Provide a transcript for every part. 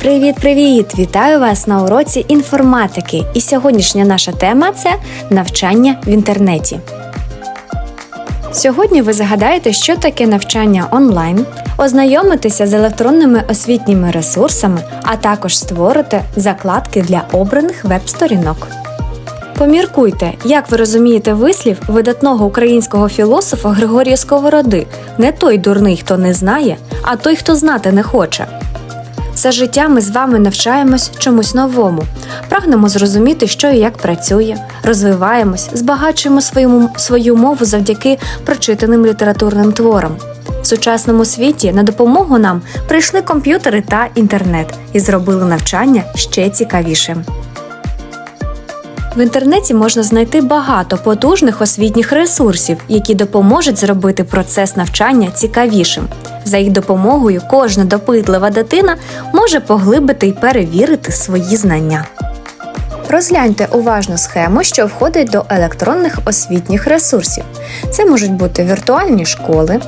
Привіт-привіт! Вітаю вас на уроці інформатики. І сьогоднішня наша тема це навчання в інтернеті. Сьогодні ви згадаєте, що таке навчання онлайн, ознайомитеся з електронними освітніми ресурсами, а також створите закладки для обраних веб-сторінок. Поміркуйте, як ви розумієте вислів видатного українського філософа Григорія Сковороди не той дурний, хто не знає, а той, хто знати не хоче. Все життя ми з вами навчаємось чомусь новому, прагнемо зрозуміти, що і як працює, розвиваємось, збагачуємо свою, свою мову завдяки прочитаним літературним творам. В сучасному світі на допомогу нам прийшли комп'ютери та інтернет і зробили навчання ще цікавішим. В інтернеті можна знайти багато потужних освітніх ресурсів, які допоможуть зробити процес навчання цікавішим. За їх допомогою кожна допитлива дитина може поглибити і перевірити свої знання. Розгляньте уважно схему, що входить до електронних освітніх ресурсів. Це можуть бути віртуальні школи,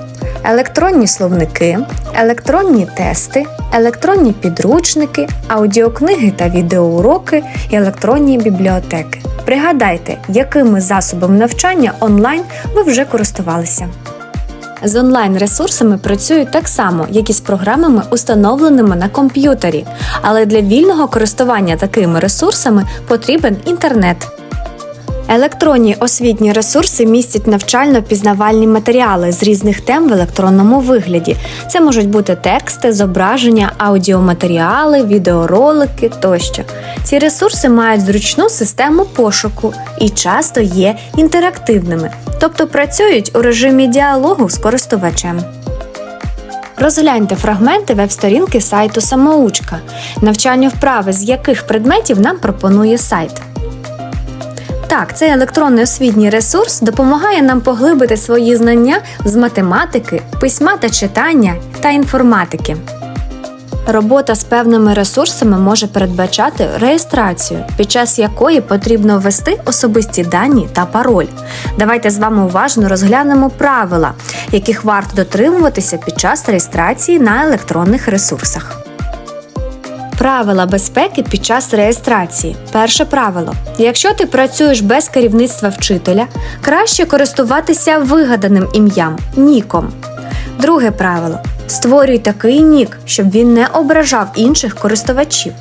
електронні словники, електронні тести, електронні підручники, аудіокниги та відеоуроки і електронні бібліотеки. Пригадайте, якими засобами навчання онлайн ви вже користувалися. З онлайн-ресурсами працюють так само, як і з програмами, установленими на комп'ютері, але для вільного користування такими ресурсами потрібен інтернет. Електронні освітні ресурси містять навчально-пізнавальні матеріали з різних тем в електронному вигляді. Це можуть бути тексти, зображення, аудіоматеріали, відеоролики тощо. Ці ресурси мають зручну систему пошуку і часто є інтерактивними, тобто працюють у режимі діалогу з користувачем. Розгляньте фрагменти веб-сторінки сайту Самоучка, навчання вправи з яких предметів нам пропонує сайт. Так, цей електронний освітній ресурс допомагає нам поглибити свої знання з математики, письма та читання та інформатики. Робота з певними ресурсами може передбачати реєстрацію, під час якої потрібно ввести особисті дані та пароль. Давайте з вами уважно розглянемо правила, яких варто дотримуватися під час реєстрації на електронних ресурсах. Правила безпеки під час реєстрації. Перше правило: якщо ти працюєш без керівництва вчителя, краще користуватися вигаданим ім'ям ніком. Друге правило: створюй такий нік, щоб він не ображав інших користувачів.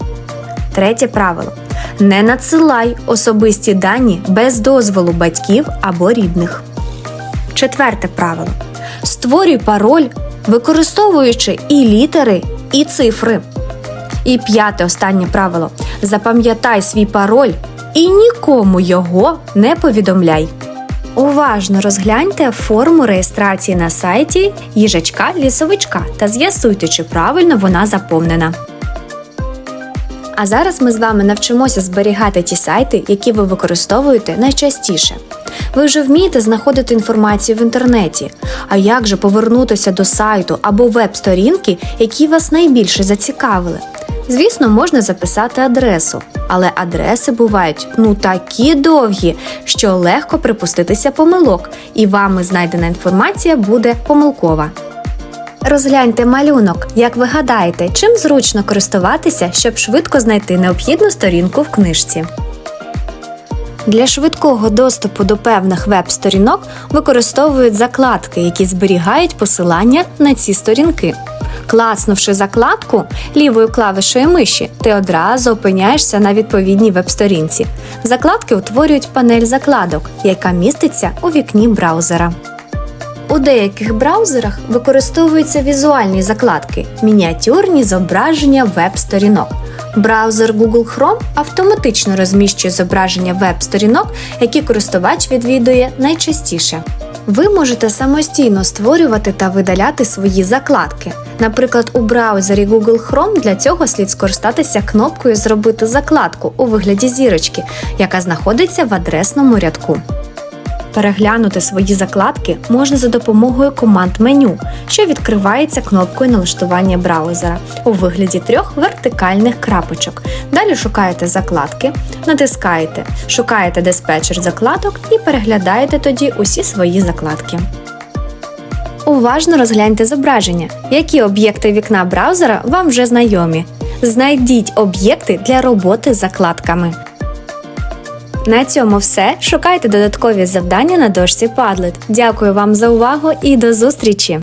Третє правило: не надсилай особисті дані без дозволу батьків або рідних. Четверте правило: створюй пароль, використовуючи і літери, і цифри. І п'яте останнє правило: запам'ятай свій пароль і нікому його не повідомляй. Уважно розгляньте форму реєстрації на сайті їжачка лісовичка та з'ясуйте, чи правильно вона заповнена. А зараз ми з вами навчимося зберігати ті сайти, які ви використовуєте найчастіше. Ви вже вмієте знаходити інформацію в інтернеті. А як же повернутися до сайту або веб-сторінки, які вас найбільше зацікавили? Звісно, можна записати адресу, але адреси бувають ну такі довгі, що легко припуститися помилок, і вами знайдена інформація буде помилкова. Розгляньте малюнок, як ви гадаєте, чим зручно користуватися, щоб швидко знайти необхідну сторінку в книжці. Для швидкого доступу до певних веб-сторінок використовують закладки, які зберігають посилання на ці сторінки. Класнувши закладку лівою клавишою миші, ти одразу опиняєшся на відповідній веб-сторінці. Закладки утворюють панель закладок, яка міститься у вікні браузера. У деяких браузерах використовуються візуальні закладки, мініатюрні зображення веб-сторінок. Браузер Google Chrome автоматично розміщує зображення веб-сторінок, які користувач відвідує найчастіше. Ви можете самостійно створювати та видаляти свої закладки. Наприклад, у браузері Google Chrome для цього слід скористатися кнопкою Зробити закладку у вигляді зірочки, яка знаходиться в адресному рядку. Переглянути свої закладки можна за допомогою команд меню, що відкривається кнопкою налаштування браузера у вигляді трьох вертикальних крапочок. Далі шукаєте закладки, натискаєте, шукаєте диспетчер закладок і переглядаєте тоді усі свої закладки. Уважно розгляньте зображення, які об'єкти вікна браузера вам вже знайомі. Знайдіть об'єкти для роботи з закладками. На цьому все. Шукайте додаткові завдання на дошці Padlet. Дякую вам за увагу і до зустрічі!